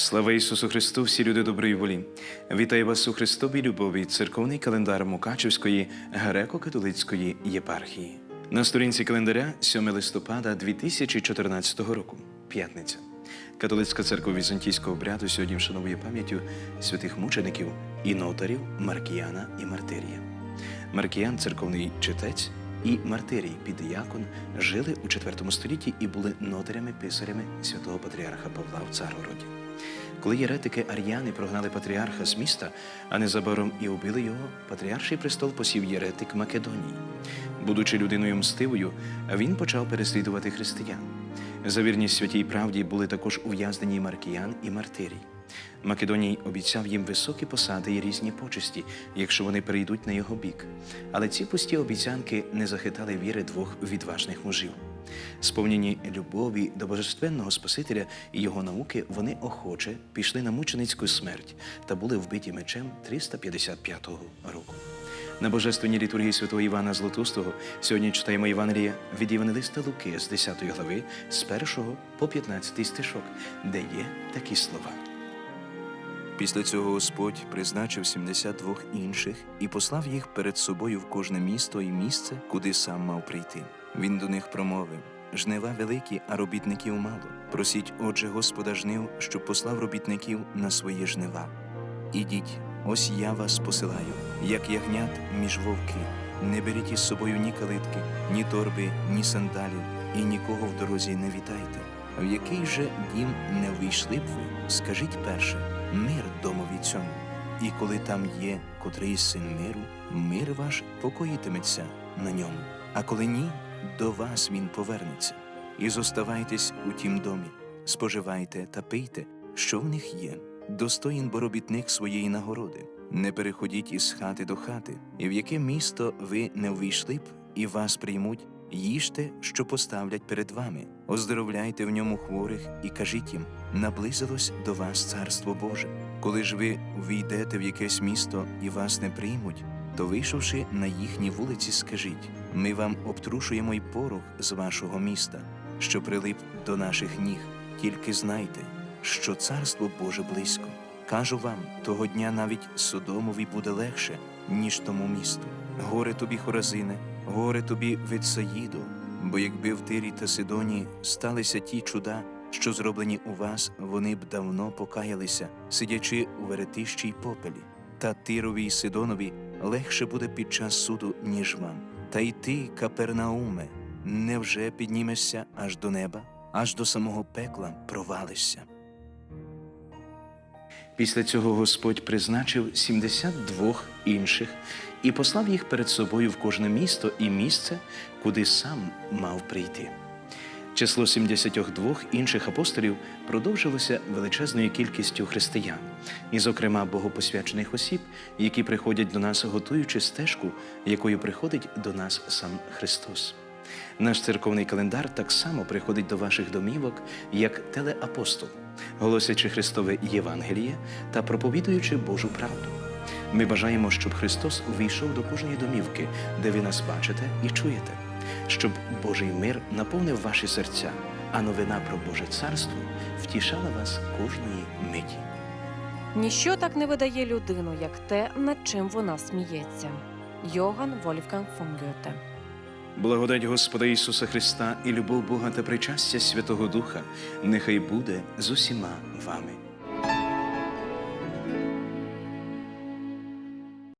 Слава Ісусу Христу, всі люди доброї волі. Вітаю вас у Христовій любові, церковний календар Мукачівської греко-католицької єпархії. На сторінці календаря 7 листопада 2014 року, п'ятниця. Католицька церква візантійського обряду сьогодні вшановує пам'яттю святих мучеників і нотарів Маркіяна і Мартирія. Маркіян церковний читець і Мартирій піддіякон жили у IV столітті і були нотарями-писарями святого патріарха Павла в Царгороді. Коли єретики ар'яни прогнали патріарха з міста, а незабаром і убили його, патріарший престол посів єретик Македонії. Будучи людиною мстивою, він почав переслідувати християн. За вірність святій правді були також ув'язнені Маркіян і Мартирій. Македоній обіцяв їм високі посади і різні почесті, якщо вони перейдуть на його бік. Але ці пусті обіцянки не захитали віри двох відважних мужів. Сповнені любові до божественного Спасителя і його науки, вони охоче пішли на мученицьку смерть та були вбиті мечем 355 року. На божественній літургії святого Івана Златустого сьогодні читаємо Євангелія від Євангелиста Луки з 10 глави, з 1 по 15 стишок, де є такі слова. Після цього Господь призначив 72 інших і послав їх перед собою в кожне місто і місце, куди сам мав прийти. Він до них промовив: жнива великі, а робітників мало. Просіть, отже, Господа жнив, щоб послав робітників на свої жнива. Ідіть, ось я вас посилаю, як ягнят між вовки. Не беріть із собою ні калитки, ні торби, ні сандалів, і нікого в дорозі не вітайте. В який же дім не ввійшли б ви, скажіть перше, мир домові цьому. І коли там є котрий син миру, мир ваш покоїтиметься на ньому. А коли ні, до вас він повернеться. І зоставайтесь у тім домі, споживайте та пийте, що в них є. Достоїн бо робітник своєї нагороди. Не переходіть із хати до хати, і в яке місто ви не увійшли б, і вас приймуть, їжте, що поставлять перед вами, оздоровляйте в ньому хворих і кажіть їм: наблизилось до вас царство Боже. Коли ж ви війдете в якесь місто і вас не приймуть, то вийшовши на їхні вулиці, скажіть: ми вам обтрушуємо й порох з вашого міста, що прилип до наших ніг. Тільки знайте, що царство Боже близько. Кажу вам, того дня навіть Содомові буде легше, ніж тому місту. Горе тобі, Хоразине, горе тобі Витсаїду, бо якби в Тирі та Сидоні сталися ті чуда, що зроблені у вас, вони б давно покаялися, сидячи у веретищі й попелі. Та Тирові й Сидонові легше буде під час суду, ніж вам. Та й ти, Капернауме, невже піднімешся аж до неба, аж до самого пекла провалишся. Після цього Господь призначив 72 інших і послав їх перед собою в кожне місто і місце, куди сам мав прийти. Число 72 інших апостолів продовжилося величезною кількістю християн, і, зокрема, богопосвячених осіб, які приходять до нас, готуючи стежку, якою приходить до нас сам Христос. Наш церковний календар так само приходить до ваших домівок, як телеапостол, голосячи Христове Євангеліє та проповідуючи Божу правду. Ми бажаємо, щоб Христос увійшов до кожної домівки, де ви нас бачите і чуєте, щоб Божий мир наповнив ваші серця, а новина про Боже Царство втішала вас кожної миті. Ніщо так не видає людину, як те, над чим вона сміється. Йоган Вольфганг фон Гьоте. Благодать Господа Ісуса Христа і любов Бога та причастя Святого Духа нехай буде з усіма вами.